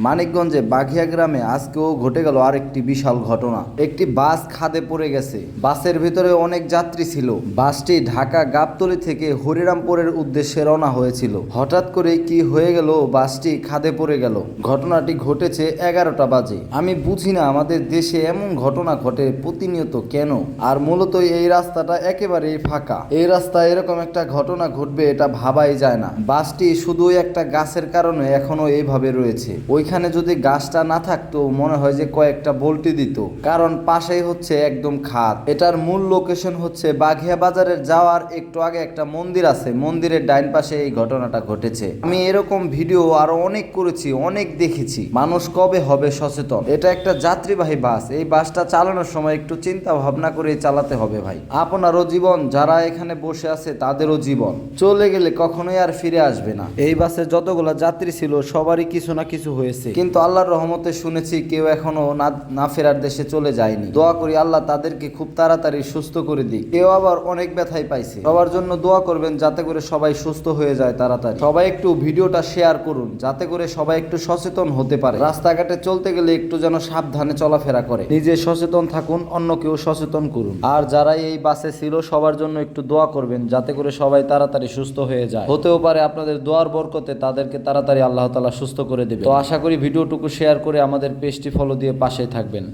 মানিকগঞ্জে বাঘিয়া গ্রামে আজকেও ঘটে গেল আরেকটি বিশাল ঘটনা। একটি বাস খাদে পড়ে গেছে। বাসের ভিতরে অনেক যাত্রী ছিল। বাসটি ঢাকা গাবতলী থেকে হরিরামপুরের উদ্দেশ্যে রওনা হয়েছিল। হঠাৎ করে কি হয়ে গেল, বাসটি খাদে পড়ে গেল। ঘটনাটি ঘটেছে এগারোটা বাজে। আমি বুঝি না আমাদের দেশে এমন ঘটনা ঘটে, প্রতিনিয়ত কেন? আর মূলত এই রাস্তাটা একেবারেই ফাঁকা। এই রাস্তায় এরকম একটা ঘটনা ঘটবে এটা ভাবাই যায় না। বাসটি শুধু একটা গাছের কারণে এখনও এইভাবে রয়েছে। ওইখানে যদি গাছটা না থাকতো, মনে হয় যে কয়েকটা বল্টি দিত। কারণ পাশেই হচ্ছে একদম খাদ। এটার মূল লোকেশন হচ্ছে বাঘিয়া বাজারের যাওয়ার একটু আগে একটা মন্দির আছে। মন্দিরের ডাইন পাশে এই ঘটনাটা ঘটেছে। আমি এরকম ভিডিও আরও অনেক করেছি, অনেক দেখেছি। মানুষ কবে হবে সচেতন? এটা একটা যাত্রীবাহী বাস। এই বাসটা চালানোর সময় একটু চিন্তা ভাবনা করে চালাতে হবে ভাই। আপনারও জীবন, যারা এখানে বসে আছে তাদেরও জীবন। চলে গেলে কখনোই আর ফিরে আসবে না। এই বাসে যতগুলো যাত্রী ছিল, সবারই কিছু না কিছু হয়েছে। কিন্তু আল্লাহর রহমতে শুনেছি কেউ এখনও না ফেরার দেশে চলে যায়নি। দোয়া করি আল্লাহ তাদেরকে খুব তাড়াতাড়ি সুস্থ করে দিক। কেউ আবার অনেক ব্যথাই পাইছে। সবার জন্য দোয়া করবেন যাতে করে সবাই সুস্থ হয়ে যায় তাড়াতাড়ি। সবাই একটু ভিডিওটা শেয়ার করুন, যাতে করে সবাই একটু সচেতন হতে পারে। রাস্তাঘাটে চলতে গেলে একটু যেন সাবধানে চলাফেরা করে। নিজে সচেতন থাকুন অন্য কেউ সচেতন করুন। আর যারা এই বাসে ছিল, সবার জন্য একটু দোয়া করবেন যাতে করে সবাই তাড়াতাড়ি সুস্থ হয়ে যায়। হতেও পারে আপনাদের দোয়ার বরকতে তাদেরকে তাড়াতাড়ি আল্লাহ তালা সুস্থ করে দেবে। তো আশা করি ভিডিওটুকু শেয়ার করে আমাদের পেজটি ফলো দিয়ে পাশে থাকবেন।